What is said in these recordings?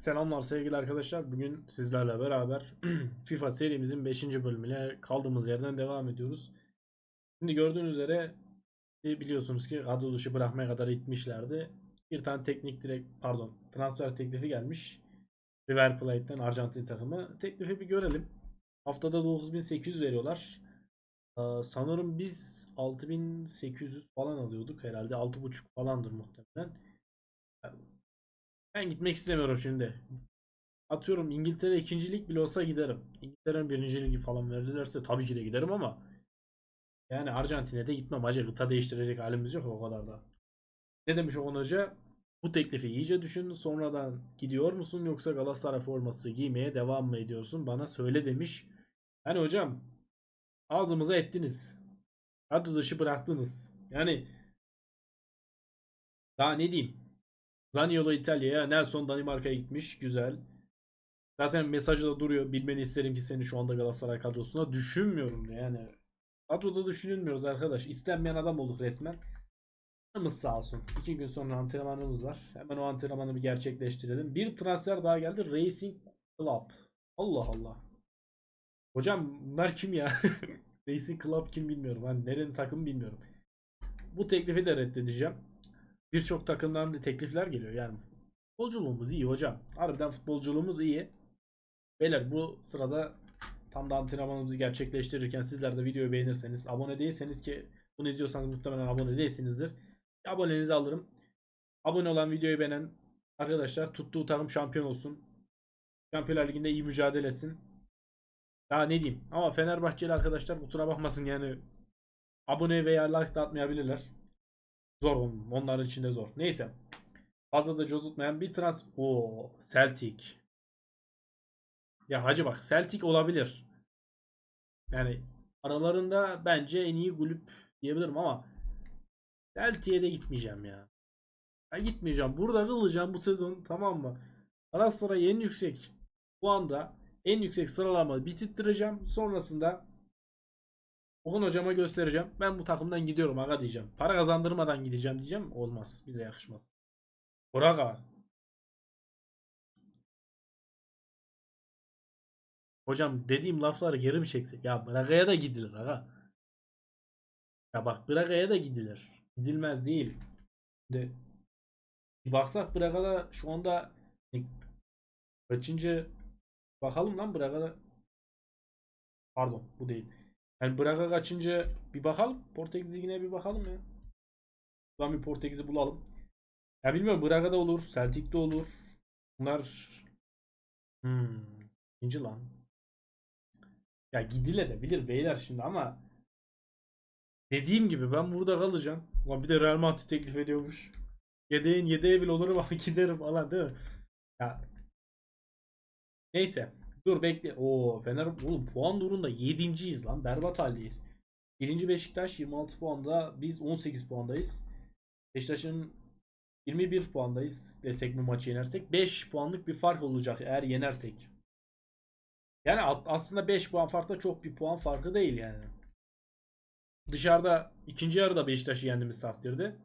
Selamlar sevgili arkadaşlar. Bugün sizlerle beraber FIFA serimizin 5. bölümüne kaldığımız yerden devam ediyoruz. Şimdi gördüğünüz üzere biliyorsunuz ki kadro dışı bırakmaya kadar itmişlerdi. Bir tane teknik direkt pardon transfer teklifi gelmiş. River Plate'den Arjantin takımı. Teklifi bir görelim. Haftada 9800 veriyorlar. Ee, sanırım biz 6800 falan alıyorduk herhalde. 6.5 falandır muhtemelen. Ben gitmek istemiyorum şimdi. Atıyorum İngiltere ikincilik bile olsa giderim. İngiltere'nin birinci ligi falan verirlerse tabii ki de giderim ama yani Arjantin'e de gitmem. Acı kıta değiştirecek halimiz yok o kadar da. Ne demiş Okan Hoca? Bu teklifi iyice düşün. Sonradan gidiyor musun yoksa Galatasaray forması giymeye devam mı ediyorsun? Bana söyle demiş. Yani hocam ağzımıza ettiniz. Kadro dışı bıraktınız. Yani daha ne diyeyim? Zaniolo İtalya'ya, Nelson Danimarka'ya gitmiş. Güzel. Zaten mesajı da duruyor. Bilmeni isterim ki seni şu anda Galatasaray kadrosuna düşünmüyorum yani. Kadroda düşünülmüyoruz arkadaş. İstenmeyen adam olduk resmen. Canımız sağ olsun. İki gün sonra antrenmanımız var. Hemen o antrenmanı bir gerçekleştirelim. Bir transfer daha geldi. Racing Club. Allah Allah. Hocam bunlar kim ya? Racing Club kim bilmiyorum. Hani nerenin takımı bilmiyorum. Bu teklifi de reddedeceğim birçok takımdan da teklifler geliyor. Yani futbolculuğumuz iyi hocam. Harbiden futbolculuğumuz iyi. Beyler bu sırada tam da antrenmanımızı gerçekleştirirken sizler de videoyu beğenirseniz abone değilseniz ki bunu izliyorsanız muhtemelen abone değilsinizdir. Abonenizi alırım. Abone olan videoyu beğenen arkadaşlar tuttuğu takım şampiyon olsun. Şampiyonlar Ligi'nde iyi mücadele etsin. Daha ne diyeyim. Ama Fenerbahçeli arkadaşlar kusura bakmasın yani abone veya like da atmayabilirler. Zor onun. Onların içinde zor. Neyse. Fazla da cozutmayan bir trans... o Celtic. Ya hacı bak Celtic olabilir. Yani aralarında bence en iyi kulüp diyebilirim ama Celtic'e de gitmeyeceğim ya. Ben gitmeyeceğim. Burada kalacağım bu sezon tamam mı? Galatasaray en yüksek bu anda en yüksek sıralama bitirttireceğim. Sonrasında Okan hocama göstereceğim. Ben bu takımdan gidiyorum aga diyeceğim. Para kazandırmadan gideceğim diyeceğim. Olmaz. Bize yakışmaz. Braga. Hocam dediğim lafları geri mi çeksek? Ya Braga'ya da gidilir aga. Ya bak Braga'ya da gidilir. Gidilmez değil. Şimdi bir baksak Braga'da şu anda kaçıncı bakalım lan Braga'da pardon bu değil. Yani Braga kaçıncı bir bakalım. Portekiz ligine bir bakalım ya. Buradan bir Portekiz'i bulalım. Ya bilmiyorum Braga'da olur. Celtic'te olur. Bunlar hmm, ikinci lan. Ya gidile de bilir beyler şimdi ama dediğim gibi ben burada kalacağım. Ulan bir de Real Madrid teklif ediyormuş. Yedeğin yedeğe bile olurum ama giderim falan değil mi? Ya Neyse. Dur bekle. Oo Fener oğlum puan durumunda 7.yiz lan. Berbat haldeyiz. Birinci Beşiktaş 26 puanda. Biz 18 puandayız. Beşiktaş'ın 21 puandayız desek bu maçı yenersek. 5 puanlık bir fark olacak eğer yenersek. Yani aslında 5 puan farkta çok bir puan farkı değil yani. Dışarıda ikinci yarıda Beşiktaş'ı yendiğimiz takdirde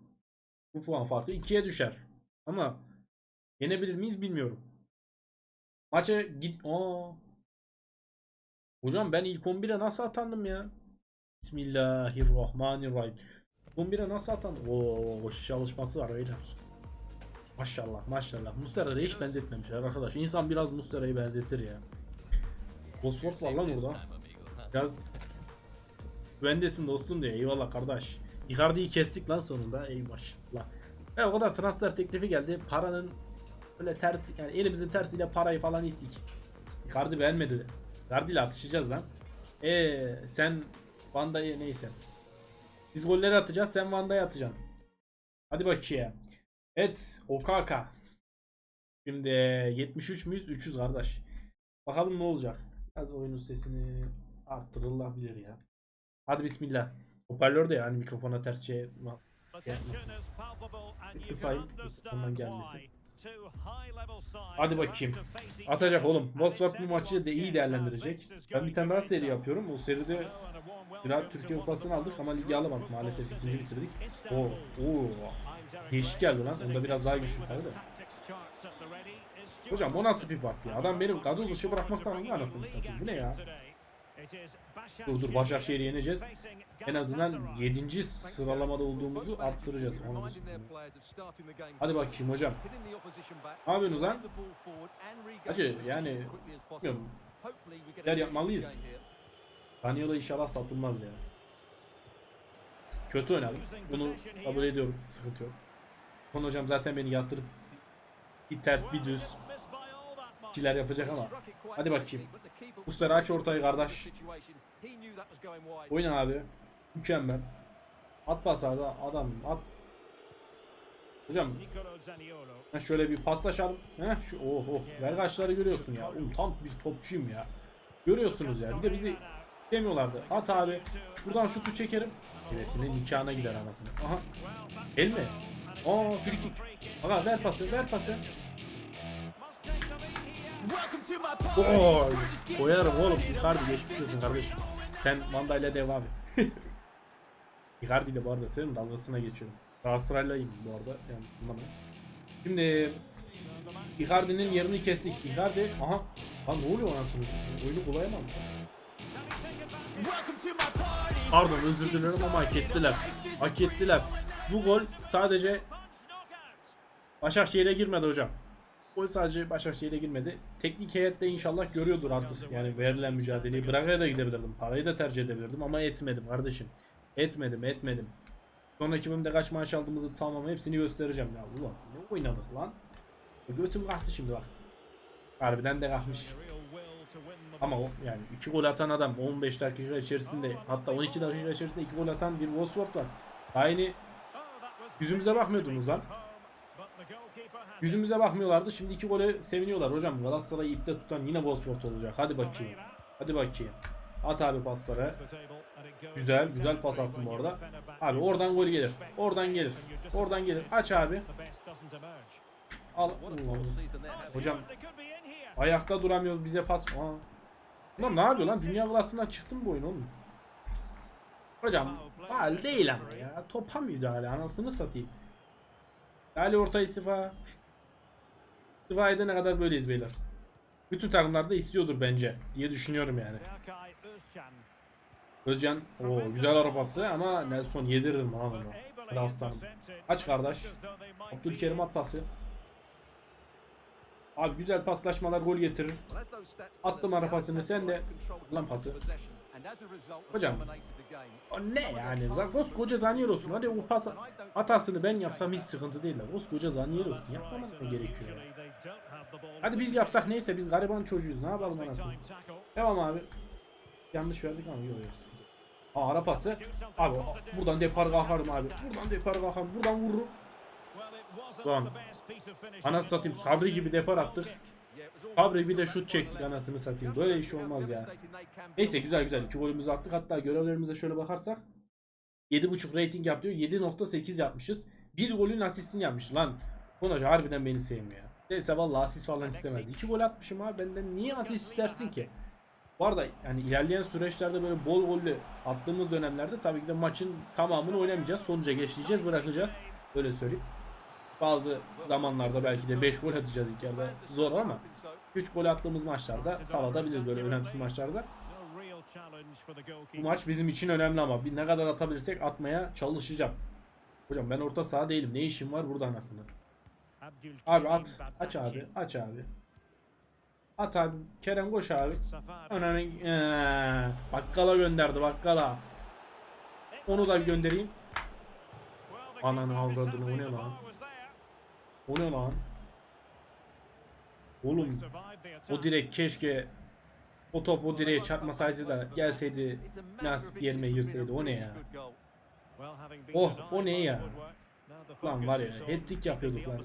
bu puan farkı 2'ye düşer. Ama yenebilir miyiz bilmiyorum. Maça git. Aa. Hocam ben ilk 11'e nasıl atandım ya? Bismillahirrahmanirrahim. 11'e nasıl atandım? Oo, çalışması var beyler. Maşallah maşallah. Mustera'ya hiç benzetmemişler arkadaş. İnsan biraz Mustera'yı benzetir ya. Bosford var lan orada. Biraz güvendesin dostum diyor. Eyvallah kardeş. Icardi'yi kestik lan sonunda. Ey maşallah. E o kadar transfer teklifi geldi. Paranın Böyle ters yani elimizin tersiyle parayı falan ittik. Icardi beğenmedi. Icardi ile atışacağız lan. Ee sen Vanda'yı neyse. Biz golleri atacağız sen Vanda'yı atacaksın. Hadi bakayım. Evet Okaka. Şimdi 73 müyüz? 300 kardeş. Bakalım ne olacak. Biraz oyunun sesini arttırılabilir ya. Hadi bismillah. Hoparlör de yani mikrofona ters şey Kısayım mikrofondan gelmesin. Hadi bakayım. Atacak oğlum. Wolfsburg bu maçı da iyi değerlendirecek. Ben bir tane daha seri yapıyorum. O seride biraz Türkiye Kupası'nı aldık ama ligi alamadık maalesef. ikinci bitirdik. Oo, oo. Değişik geldi lan. Onda biraz daha güçlü tabii de. Hocam o nasıl bir pas ya? Adam benim kadro dışı bırakmaktan anasını satayım. Bu ne ya? Dur dur Başakşehir'i yeneceğiz. En azından 7. sıralamada olduğumuzu arttıracağız. Onu Hadi bakayım hocam. Ne yapıyorsunuz lan? Hacı yani bilmiyorum. Neler yapmalıyız? Daniela inşallah satılmaz ya. Kötü oynadım. Bunu kabul ediyorum. Sıkıntı yok. Konu hocam zaten beni yatırıp bir ters bir düz şeyler yapacak ama. Hadi bakayım. Sefer aç ortayı kardeş. Oyna abi. Mükemmel. At bas abi adam at. Hocam ha şöyle bir paslaşalım. Heh şu oh oh. Vergaçları görüyorsun ya. Oğlum tam bir topçuyum ya. Görüyorsunuz ya. Bir de bizi demiyorlardı. At abi. Buradan şutu çekerim. Gerisinin nikahına gider anasını. Aha. El mi? Aa free kick. Aga ver pası ver pası. Oo, koyarım oğlum. Icardi geçmiş olsun kardeşim. Sen mandayla devam et. Icardi de bu arada senin dalgasına geçiyorum. Galatasaraylıyım bu arada. Yani anlamayın. Şimdi Icardi'nin yerini kestik. Icardi aha. Lan ne oluyor anasını? Oyunu bulayamam. Pardon özür dilerim ama hak ettiler. Hak ettiler. Bu gol sadece Başakşehir'e girmedi hocam. Gol sadece Başakşehir'e girmedi. Teknik heyette inşallah görüyordur artık. Yani verilen mücadeleyi. Braga'ya da gidebilirdim. Parayı da tercih edebilirdim ama etmedim kardeşim. Etmedim etmedim. Sonraki bölümde kaç maaş aldığımızı tamam hepsini göstereceğim ya. Ulan ne oynadık lan. Götüm kalktı şimdi bak. Harbiden de kalkmış. Ama o yani 2 gol atan adam 15 dakika içerisinde hatta 12 dakika içerisinde 2 gol atan bir Wolfsburg var. Aynı yüzümüze bakmıyordunuz lan. Yüzümüze bakmıyorlardı. Şimdi 2 gole seviniyorlar hocam. Galatasaray'ı ipte tutan yine Wolfsburg olacak. Hadi bakayım. Hadi bakayım. At abi pasları. Güzel, güzel pas attım orada. Abi oradan gol gelir. Oradan gelir. Oradan gelir. Aç abi. Al. Ulan. Hocam ayakta duramıyoruz bize pas. Aa. Ulan ne yapıyor lan? Dünya klasından çıktı mı bu oyun oğlum? Hocam faal değil ama ya. Topa müdahale anasını satayım. Ali orta istifa. İstifa edene kadar böyleyiz beyler. Bütün takımlar da istiyordur bence diye düşünüyorum yani. Özcan o güzel arabası ama Nelson yediririm onu. Hadi aslanım. Aç kardeş. Abdülkerim at pası. Abi güzel paslaşmalar gol getirir. Attım arabasını sen de lan pası. Hocam o ne yani? Zagos koca Zanieros'un hadi o pas hatasını ben yapsam hiç sıkıntı değil lan. koca Zanieros'un yapmamam mı gerekiyor? Hadi biz yapsak neyse biz gariban çocuğuyuz ne yapalım anasını. Devam abi. Yanlış verdik ama yok. Aa ara pası. Abi buradan depar kalkarım abi. Buradan depar kalkarım. Buradan vururum. Lan. Anasını satayım Sabri gibi depar attık. Sabri bir de şut çektik anasını satayım. Böyle iş olmaz ya. Neyse güzel güzel. İki golümüzü attık. Hatta görevlerimize şöyle bakarsak 7.5 rating yap diyor. 7.8 yapmışız. Bir golün asistini yapmış. Lan Konaca harbiden beni sevmiyor. Neyse vallahi asist falan istemez. İki gol atmışım abi benden niye asist istersin ki? Bu arada yani ilerleyen süreçlerde böyle bol gollü attığımız dönemlerde tabii ki de maçın tamamını oynamayacağız. Sonuca geçleyeceğiz bırakacağız. Öyle söyleyeyim. Bazı zamanlarda belki de 5 gol atacağız ilk yarıda. Zor ama 3 gol attığımız maçlarda salabiliriz böyle önemsiz maçlarda. Bu maç bizim için önemli ama bir ne kadar atabilirsek atmaya çalışacağım. Hocam ben orta saha değilim. Ne işim var burada anasını? Abi at. Aç abi. Aç abi. At abi. Kerem koş abi. Ananı Eee, bakkala gönderdi bakkala. Onu da bir göndereyim. Ananı avradını o ne lan? O ne lan? Oğlum o direk keşke o top o direğe çarpmasaydı da gelseydi nasip yerime girseydi o ne ya? Oh o ne ya? Lan var ya hat-trick yapıyorduk lan.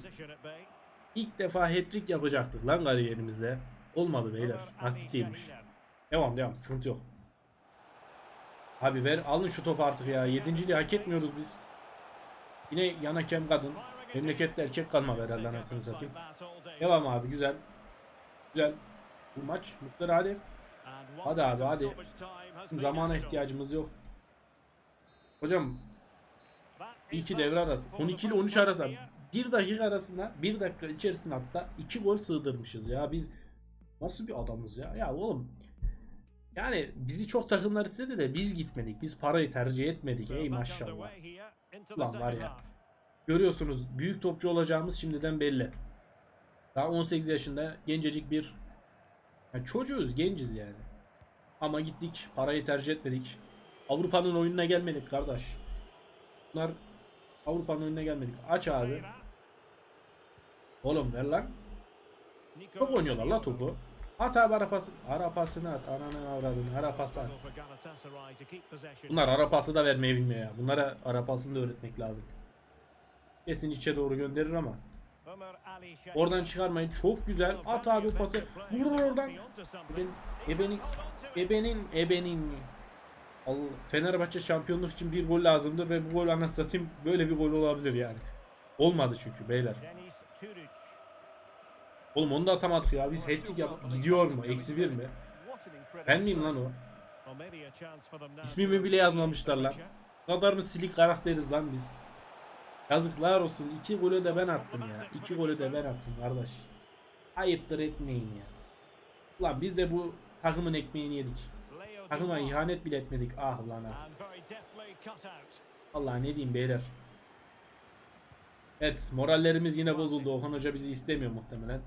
İlk defa hat-trick yapacaktık lan kariyerimizde. Olmadı beyler. Nasip değilmiş. Devam devam sıkıntı yok. Abi ver alın şu topu artık ya. Yedinciliği hak etmiyoruz biz. Yine yan hakem kadın. Memlekette erkek kalmadı herhalde anasını satayım. Devam abi güzel. Güzel. Bu maç. Mustafa hadi. Hadi abi hadi. Şimdi zamana ihtiyacımız yok. Hocam 2 devre arası. 12 ile 13 arası. bir dakika arasında bir dakika içerisinde hatta iki gol sığdırmışız ya biz nasıl bir adamız ya ya oğlum yani bizi çok takımlar istedi de biz gitmedik biz parayı tercih etmedik ey maşallah Ulan var ya. görüyorsunuz büyük topçu olacağımız şimdiden belli daha 18 yaşında gencecik bir yani çocuğuz genciz yani ama gittik parayı tercih etmedik Avrupa'nın oyununa gelmedik kardeş bunlar Avrupa'nın oyununa gelmedik aç abi Oğlum ver lan. Çok oynuyorlar la topu. At abi ara pası. Ara pasını at. Ananı avradını. Ara pası at. Bunlar ara pası da vermeyi bilmiyor ya. Bunlara ara pasını da öğretmek lazım. Kesin içe doğru gönderir ama. Oradan çıkarmayın. Çok güzel. At abi pası. Vur oradan. Ebenin, ebenin, ebenin, ebenin. Allah. Fenerbahçe şampiyonluk için bir gol lazımdır ve bu gol anasını satayım böyle bir gol olabilir yani. Olmadı çünkü beyler. Oğlum onu da atamadık ya. Biz yap gidiyor mu? Eksi bir mi? Ben miyim lan o? İsmimi bile yazmamışlar lan. Kadar mı silik karakteriz lan biz? Yazıklar olsun. İki golü de ben attım ya. İki golü de ben attım kardeş. Ayıptır etmeyin ya. Ulan biz de bu takımın ekmeğini yedik. Takıma ihanet bile etmedik. Ah lan ah. Allah ne diyeyim beyler. Evet morallerimiz yine bozuldu. Okan Hoca bizi istemiyor muhtemelen.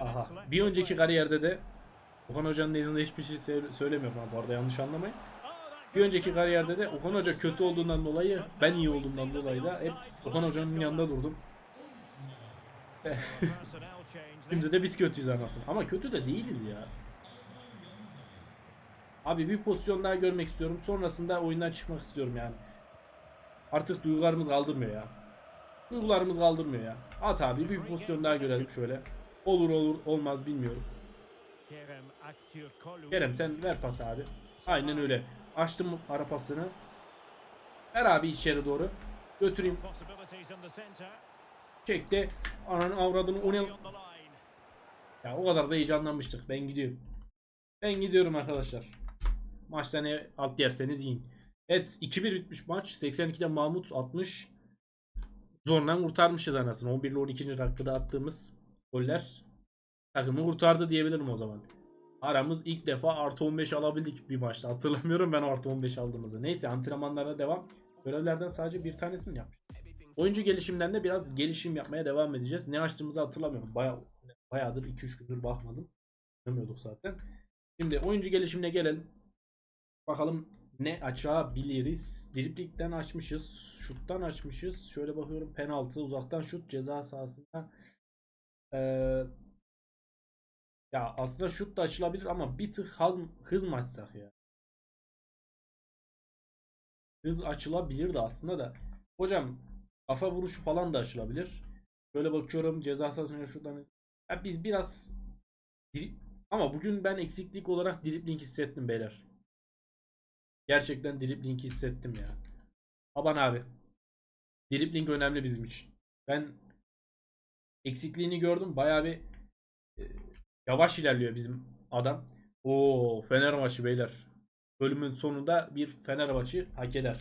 Aha. Bir önceki kariyerde de Okan Hoca'nın elinde hiçbir şey sö- söylemiyorum bu arada yanlış anlamayın. Bir önceki kariyerde de Okan Hoca kötü olduğundan dolayı ben iyi olduğumdan dolayı da hep Okan Hoca'nın yanında durdum. Şimdi de biz kötüyüz anasını. Ama kötü de değiliz ya. Abi bir pozisyon daha görmek istiyorum. Sonrasında oyundan çıkmak istiyorum yani. Artık duygularımız kaldırmıyor ya. Duygularımız kaldırmıyor ya. At abi bir pozisyon daha görelim şöyle. Olur olur olmaz bilmiyorum. Kerem sen ver pas abi. Aynen öyle. Açtım ara pasını. Ver abi içeri doğru. Götüreyim. Çekti. Ananın avradını o ne? Ya o kadar da heyecanlanmıştık. Ben gidiyorum. Ben gidiyorum arkadaşlar. Maçta ne alt yerseniz yiyin. Evet 2-1 bitmiş maç. 82'de Mahmut 60. Zorla kurtarmışız anasını. 11 ile 12. dakikada attığımız goller takımı kurtardı diyebilirim o zaman. Aramız ilk defa artı 15 alabildik bir maçta. Hatırlamıyorum ben artı 15 aldığımızı. Neyse antrenmanlara devam. Görevlerden sadece bir tanesini yapmış. Oyuncu gelişimden de biraz gelişim yapmaya devam edeceğiz. Ne açtığımızı hatırlamıyorum. Baya, bayağıdır 2-3 gündür bakmadım. Bilmiyorduk zaten. Şimdi oyuncu gelişimine gelelim. Bakalım ne açabiliriz. Driplikten açmışız. Şuttan açmışız. Şöyle bakıyorum penaltı uzaktan şut ceza sahasında. Ee, ya aslında şut da açılabilir ama bir tık hız, hız mı açsak ya? Hız açılabilir de aslında da. Hocam kafa vuruşu falan da açılabilir. Şöyle bakıyorum ceza sahasında şuradan. Ya biz biraz ama bugün ben eksiklik olarak dribling hissettim beyler. Gerçekten dribling hissettim ya. Aban abi. Dribling önemli bizim için. Ben eksikliğini gördüm. Bayağı bir e, yavaş ilerliyor bizim adam. Oo Fener maçı beyler. Bölümün sonunda bir Fener maçı hak eder.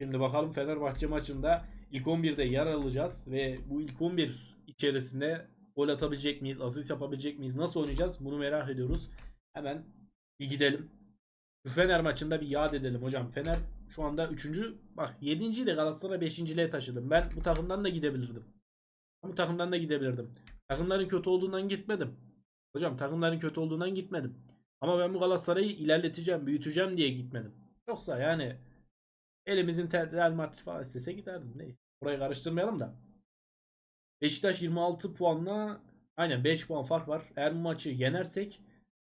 Şimdi bakalım Fenerbahçe maçında ilk 11'de yer alacağız ve bu ilk 11 içerisinde gol atabilecek miyiz, asist yapabilecek miyiz, nasıl oynayacağız bunu merak ediyoruz. Hemen bir gidelim. Şu Fener maçında bir yad edelim hocam. Fener şu anda 3. bak 7. de Galatasaray 5.liğe taşıdım. Ben bu takımdan da gidebilirdim. Bu takımdan da gidebilirdim. Takımların kötü olduğundan gitmedim. Hocam takımların kötü olduğundan gitmedim. Ama ben bu Galatasaray'ı ilerleteceğim, büyüteceğim diye gitmedim. Yoksa yani elimizin Real Madrid falan istese giderdim. Neyse. Burayı karıştırmayalım da. Beşiktaş 26 puanla aynen 5 puan fark var. Eğer bu maçı yenersek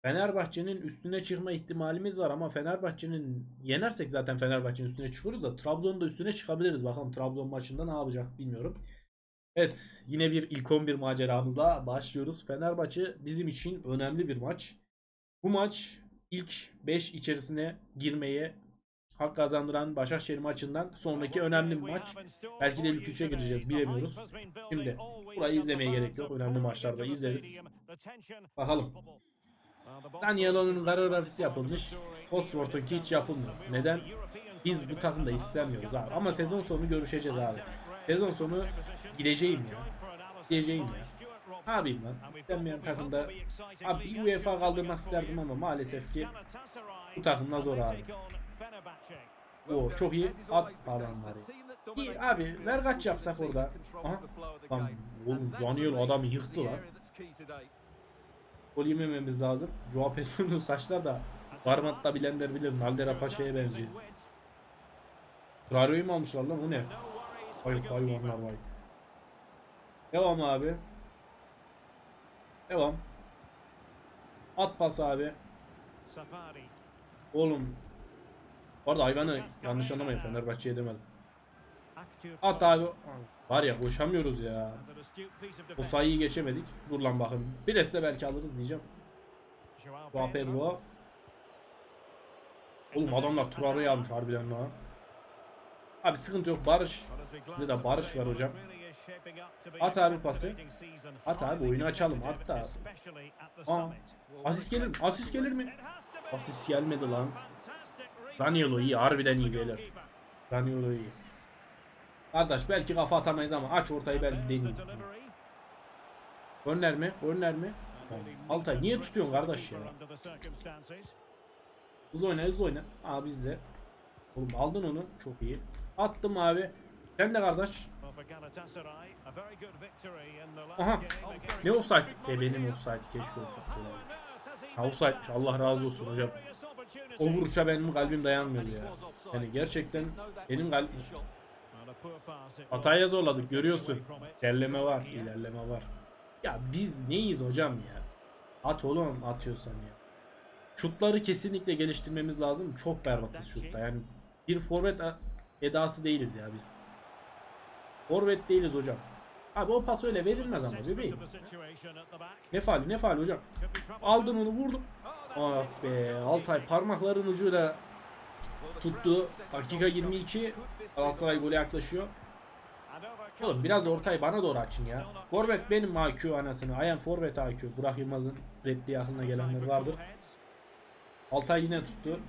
Fenerbahçe'nin üstüne çıkma ihtimalimiz var ama Fenerbahçe'nin yenersek zaten Fenerbahçe'nin üstüne çıkıyoruz da Trabzon'da üstüne çıkabiliriz. Bakalım Trabzon maçında ne yapacak bilmiyorum. Evet yine bir ilk 11 maceramızla başlıyoruz. Fenerbahçe bizim için önemli bir maç. Bu maç ilk 5 içerisine girmeye hak kazandıran Başakşehir maçından sonraki önemli bir maç. Belki de ilk 3'e gireceğiz bilemiyoruz. Şimdi burayı izlemeye gerek yok. Önemli maçlarda izleriz. Bakalım. Daniel'in koreografisi yapılmış. Oxford'unki hiç yapılmıyor. Neden? Biz bu takımda istemiyoruz abi. Ama sezon sonu görüşeceğiz abi. Sezon sonu Gideceğim ya. Gideceğim ya. Yapayım lan? İstenmeyen takımda abi bir UEFA kaldırmak isterdim ama maalesef ki bu takımda zor abi. O çok iyi at adamları. İyi abi ver kaç yapsak orada. Aha. Lan oğlum Zaniolo adamı yıktı lan. Gol yemememiz lazım. Joao Pedro'nun saçlar da Garmat'ta bilenler bilir. Naldera Paşa'ya benziyor. Trario'yu mu almışlar lan o ne? Vay hayvanlar vay. Devam abi. Devam. At pas abi. Oğlum. Bu arada hayvanı yanlış anlamayın Fenerbahçe'ye demedim. At abi. Var ya koşamıyoruz ya. O sayıyı geçemedik. Dur lan bakın. Bir de belki alırız diyeceğim. Joao Pedro. Oğlum adamlar Traore'yi almış harbiden lan. Abi sıkıntı yok Barış. Bize de Barış var hocam. At abi pası. At abi oyunu açalım. At da. Aa, asist gelir mi? Asist gelir mi? Asist gelmedi lan. Danilo iyi. Harbiden iyi beyler. Danilo iyi. Kardeş belki kafa atamayız ama aç ortayı ben deneyeyim. Önler mi? Önler mi? Altay niye tutuyorsun kardeş ya? Hızlı oyna hızlı oyna. Aa bizde. Oğlum aldın onu. Çok iyi. Attım abi. Sen de kardeş. Aha. Ne offside? E benim offside keşke offside. Ha offside. Allah razı olsun hocam. O vuruşa benim kalbim dayanmıyor ya. Yani gerçekten benim kalbim Hataya zorladık görüyorsun. İlerleme var, ilerleme var. Ya biz neyiz hocam ya? At oğlum atıyorsan ya. Şutları kesinlikle geliştirmemiz lazım. Çok berbatız şutta. Yani bir forvet edası değiliz ya biz. Forvet değiliz hocam. Abi o pas öyle verilmez ama bebeğim. Ne faal ne faal hocam. Aldın onu vurdum. Ah be Altay parmakların ucuyla tuttu. Dakika 22. Galatasaray gole yaklaşıyor. Oğlum biraz ortayı bana doğru açın ya. Forvet benim AQ anasını. Am forvet AQ. Burak Yılmaz'ın repliği aklına gelenler vardır. Altay yine tuttu.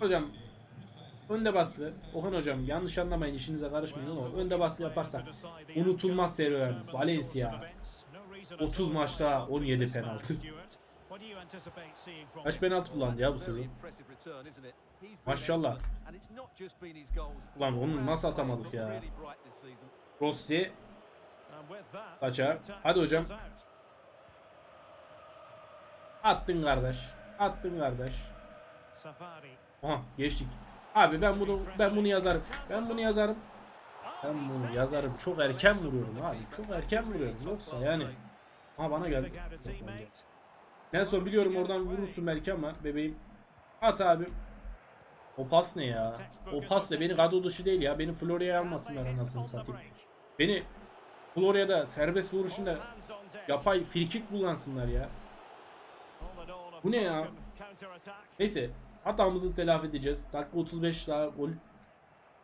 Hocam önde baskı. Okan hocam yanlış anlamayın işinize karışmayın ama önde baskı yaparsak unutulmaz serüven. Valencia 30 maçta 17 penaltı. Kaç penaltı kullandı ya bu sezon? Maşallah. Ulan onu nasıl atamadık ya? Rossi kaçar. Hadi hocam. Attın kardeş. Attın kardeş. Aha geçtik. Abi ben bunu ben bunu yazarım. Ben bunu yazarım. Ben bunu yazarım. Çok erken vuruyorum abi. Çok erken vuruyorum. Yoksa yani. Ha bana geldi. Nelson biliyorum oradan vurursun belki ama bebeğim. At abi. O pas ne ya? O pas ne? Beni kadro dışı değil ya. Beni Florya'ya almasınlar anasını satayım. Beni Florya'da serbest vuruşunda yapay frikik kullansınlar ya. Bu ne ya? Neyse hatamızı telafi edeceğiz. Dakika 35 daha gol.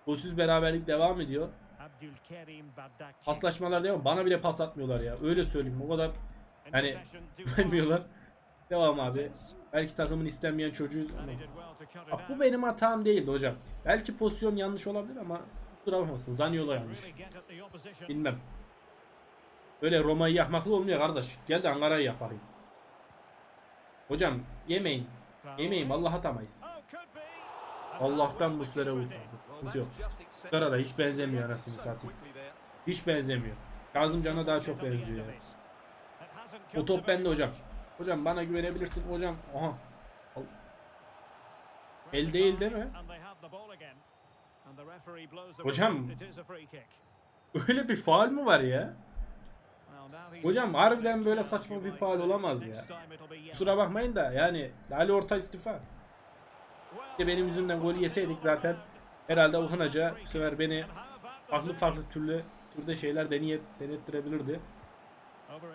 Golsüz beraberlik devam ediyor. Paslaşmalar devam. Bana bile pas atmıyorlar ya. Öyle söyleyeyim. O kadar hani güvenmiyorlar. Devam abi. Belki takımın istenmeyen çocuğuyuz ama. Bak bu benim hatam değildi hocam. Belki pozisyon yanlış olabilir ama kusura bakmasın. Zaniolo yanlış. Bilmem. Öyle Roma'yı yakmakla olmuyor kardeş. Gel de Ankara'yı yak bakayım. Hocam yemeyin. Yemeyin vallahi atamayız. Allah'tan bu süre kurtardı. Yok. Da hiç benzemiyor anasını satayım. Hiç benzemiyor. Kazımcan'a daha çok benziyor ya. O top bende hocam. Hocam bana güvenebilirsin hocam. Aha. El değil değil mi? Hocam. Öyle bir faal mi var ya? Hocam harbiden böyle saçma bir faal olamaz ya. Kusura bakmayın da yani Ali Orta istifa. Benim yüzümden golü yeseydik zaten herhalde Okan Hoca bu sefer beni farklı farklı türlü türde şeyler deneye, denettirebilirdi.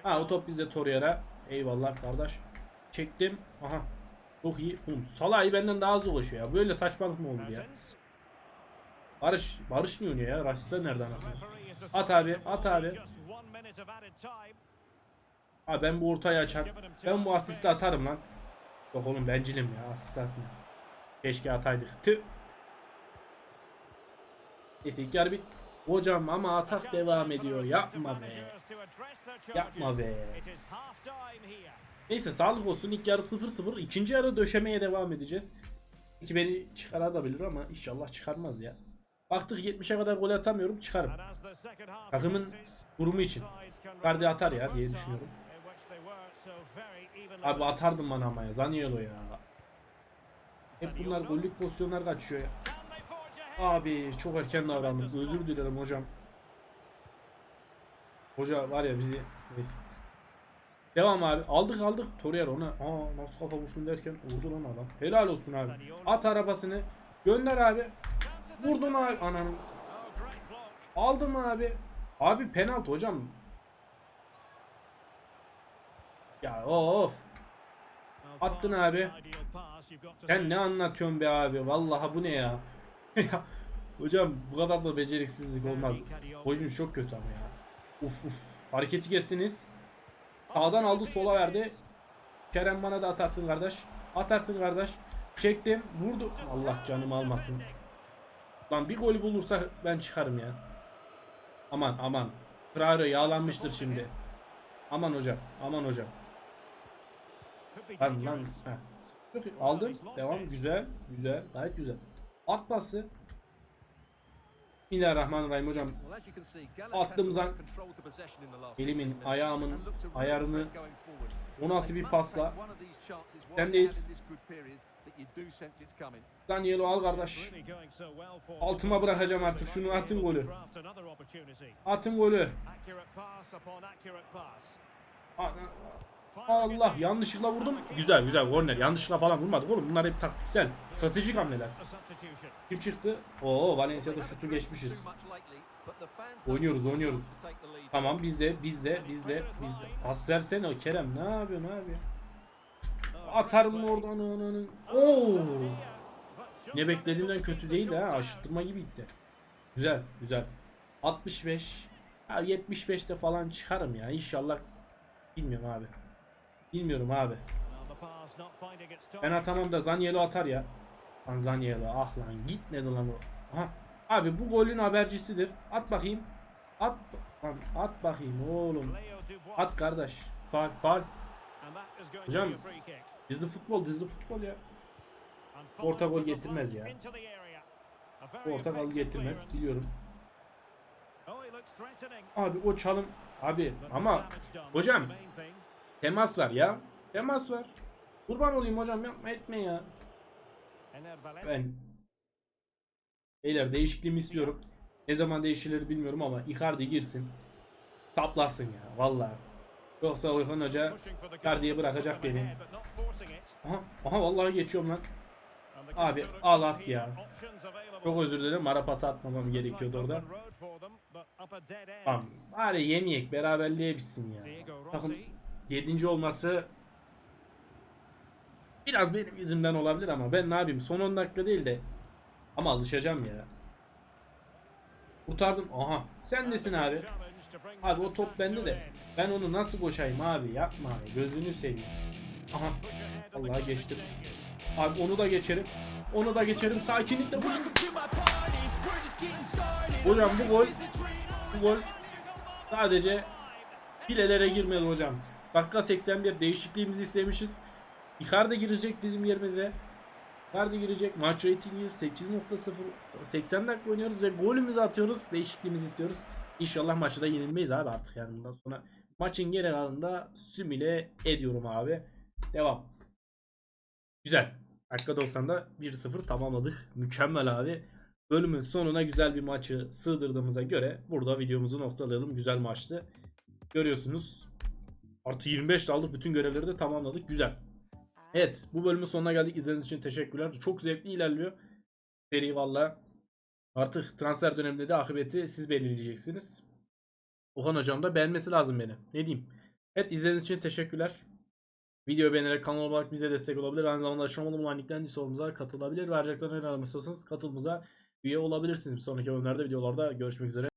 Ha o top bizde Torreira. Eyvallah kardeş. Çektim. Aha. Çok iyi. Oğlum Salah'ı benden daha hızlı koşuyor ya. Böyle saçmalık mı oldu ya? Barış, Barış mı oynuyor ya? Raşitsa nerede anasını? At abi, at abi. Abi ben bu ortayı açar. Ben bu asisti atarım lan. Yok oğlum bencilim ya. Asist atma. Keşke ataydık. Tüh. Neyse ilk yarı bit. Hocam ama atak devam ediyor. Yapma be. Yapma be. Neyse sağlık olsun. İlk yarı 0-0. İkinci yarı döşemeye devam edeceğiz. Ki beni çıkarabilir ama inşallah çıkarmaz ya. Baktık 70'e kadar gol atamıyorum çıkarım. Takımın durumu için. Icardi atar ya diye düşünüyorum. Abi atardım bana ama ya. Zaniolo ya. Hep bunlar gollük pozisyonlar kaçıyor ya. Abi çok erken davrandım. Özür dilerim hocam. Hoca var ya bizi neyse. Devam abi. Aldık aldık. Torreira ona aa nasıl kafa vursun derken vurdu lan adam. Helal olsun abi. At arabasını. Gönder abi. Vurdun abi. Ananı. Aldım abi. Abi penaltı hocam. Ya of. Attın abi. Sen ne anlatıyorsun be abi? Vallahi bu ne? Ya, hocam bu kadar da beceriksizlik olmaz. Oyun çok kötü ama ya. Uf uf. Hareketi kestiniz. Sağdan aldı sola verdi. Kerem bana da atarsın kardeş. Atarsın kardeş. Çektim. Vurdu. Allah canımı almasın. Lan bir gol bulursa ben çıkarım ya. Aman aman. Traore yağlanmıştır şimdi. Aman hocam. Aman hocam. Lan lan. Heh. Aldım. Devam. Güzel. Güzel. Gayet güzel. At pası. Bismillahirrahmanirrahim hocam. Attığım zan Elimin, ayağımın ayarını o nasıl bir pasla. Sendeyiz. Danielo al kardeş. Altıma bırakacağım artık şunu atın golü. Atın golü. Allah yanlışlıkla vurdum. Güzel güzel korner. Yanlışlıkla falan vurmadık oğlum. Bunlar hep taktiksel. Stratejik hamleler. Kim çıktı? Oo Valencia'da şutu geçmişiz. Oynuyoruz, oynuyoruz. Tamam bizde bizde bizde bizde. Pas versene o Kerem. Ne yapıyor ne yapıyor? Atarım oradan ananın. Oo. Ne beklediğimden kötü değil ha. Aşıttırma gibi gitti. Güzel güzel. 65. Ha 75'te falan çıkarım ya. İnşallah. Bilmiyorum abi. Bilmiyorum abi. Ben atamam da Zaniolo atar ya. Lan Zaniolo ah lan gitmedi lan o. Aha. Abi bu golün habercisidir. At bakayım. At. Lan at bakayım oğlum. At kardeş. Faal faal. Hocam Dizli futbol dizli futbol ya. Orta gol getirmez ya. Orta gol getirmez biliyorum. Abi o çalım. Abi ama hocam temas var ya. Temas var. Kurban olayım hocam yapma etme ya. Ben Beyler değişikliğimi istiyorum. Ne zaman değişilir bilmiyorum ama Icardi girsin. Saplasın ya vallahi. Yoksa Oyhan Hoca Icardi'ye bırakacak beni. Aha, aha vallahi geçiyorum lan. Abi, al at ya. Çok özür dilerim. Ara pası atmamam gerekiyordu orada. Tamam. Bari yemeyek beraberliğe bitsin ya. Takım 7. olması biraz benim yüzümden olabilir ama ben ne yapayım son 10 dakika değil de ama alışacağım ya. Kurtardım. Aha. Sen nesin abi? Abi o top bende de. Ben onu nasıl koşayım abi? Yapma abi. Gözünü seveyim. Aha. Vallahi geçtim. Abi onu da geçerim. Onu da geçerim. Sakinlikle vur. Hocam bu gol bu gol sadece filelere girmedi hocam. Dakika 81 değişikliğimizi istemişiz. Icardi girecek bizim yerimize. Icardi girecek. Maç ratingi 8.0 80 dakika oynuyoruz ve golümüzü atıyoruz. Değişikliğimizi istiyoruz. İnşallah maçı da yenilmeyiz abi artık yani bundan sonra. Maçın geri kalanında simüle ediyorum abi. Devam. Güzel. Dakika 90'da 1-0 tamamladık. Mükemmel abi. Bölümün sonuna güzel bir maçı sığdırdığımıza göre burada videomuzu noktalayalım. Güzel maçtı. Görüyorsunuz. Artı 25 de aldık. Bütün görevleri de tamamladık. Güzel. Evet. Bu bölümün sonuna geldik. İzlediğiniz için teşekkürler. Çok zevkli ilerliyor. Seri valla. Artık transfer döneminde de akıbeti siz belirleyeceksiniz. Okan hocam da beğenmesi lazım beni. Ne diyeyim. Evet izlediğiniz için teşekkürler. Videoyu beğenerek kanal olarak bize destek olabilir. Aynı zamanda aşamalı muhanikten sorumuza katılabilir. Ve ayrıca ne aramak istiyorsanız katılımıza üye olabilirsiniz. Bir sonraki bölümlerde videolarda görüşmek üzere.